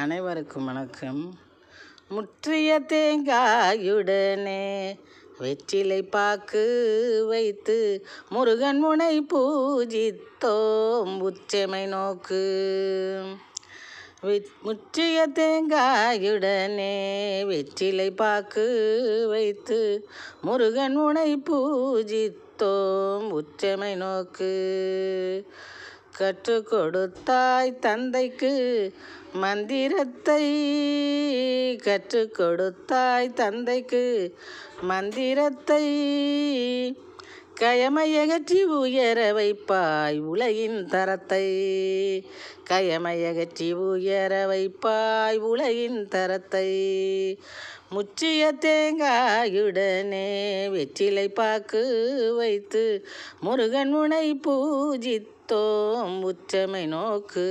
அனைவருக்கும் வணக்கம். முற்றிய தேங்காயுடனே வெற்றிலை பாக்கு வைத்து முருகன் முனை பூஜித்தோம் உச்சமை நோக்கு. வெ- முற்றிய தேங்காயுடனே வெற்றிலை பாக்கு வைத்து முருகன் முனை பூஜித்தோம் உச்சமை நோக்கு. கற்றுக் கொடுத்தாய் தந்தைக்கு மந்திரத்தை. கற்றுக் கொடுத்தாய் தந்தைக்கு மந்திரத்தை. கயமையகற்றி உயர வைப்பாய் உலகின் தரத்தை. கயமையகற்றி உயர வைப்பாய் உலகின் தரத்தை. முற்றிய தேங்காயுடனே வெற்றிலை பாக்கு வைத்து முருகன் முனை பூஜித்தோம் உச்சமை நோக்கு.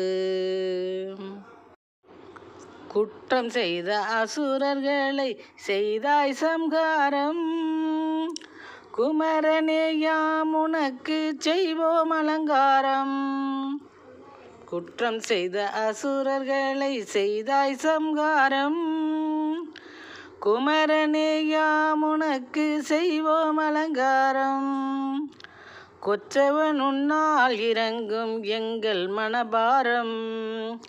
குற்றம் செய்த அசுரர்களை செய்தாய் சம்காரம் குமரனே யாம் உனக்கு செய்வோம் அலங்காரம். குற்றம் செய்த அசுரர்களை செய்தாய் சம்காரம் குமரனே யாம் உனக்கு செய்வோம் அலங்காரம். கொச்சவன் உன்னால் இறங்கும் எங்கள் மனபாரம்.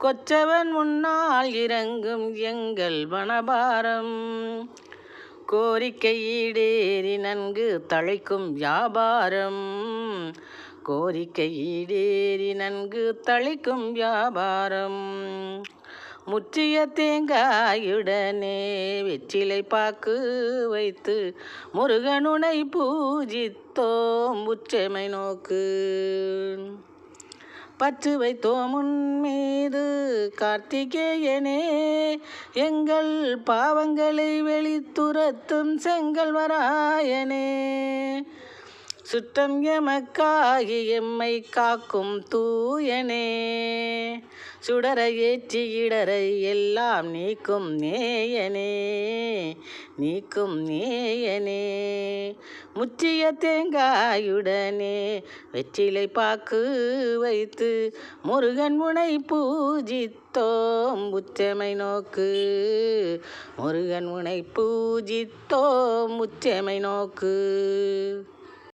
கொச்சவன் உன்னால் இறங்கும் எங்கள் மனபாரம். கோரிக்கை ஈடேறி நன்கு தழைக்கும் வியாபாரம். கோரிக்கை ஈடேறி நன்கு தழைக்கும் வியாபாரம். முற்றிய தேங்காயுடனே வெற்றிலை பாக்கு வைத்து முருகனுனை பூஜித்தோம் உச்சமை நோக்கு. பற்று வைத்தோம் உன் மீது கார்த்திகேயனே எங்கள் பாவங்களை வெளித்துரத்தும் செங்கல் வராயனே. சுற்றம் எமக்காகி எம்மை காக்கும் தூயனே. சுடர ஏற்றி இடரை எல்லாம் நீக்கும் நேயனே நீக்கும் நேயனே. முற்றிய தேங்காயுடனே வெற்றிலை பாக்கு வைத்து முருகன் முனை பூஜித்தோம் உச்சமை நோக்கு. முருகன் முனை பூஜித்தோம் உச்சமை நோக்கு.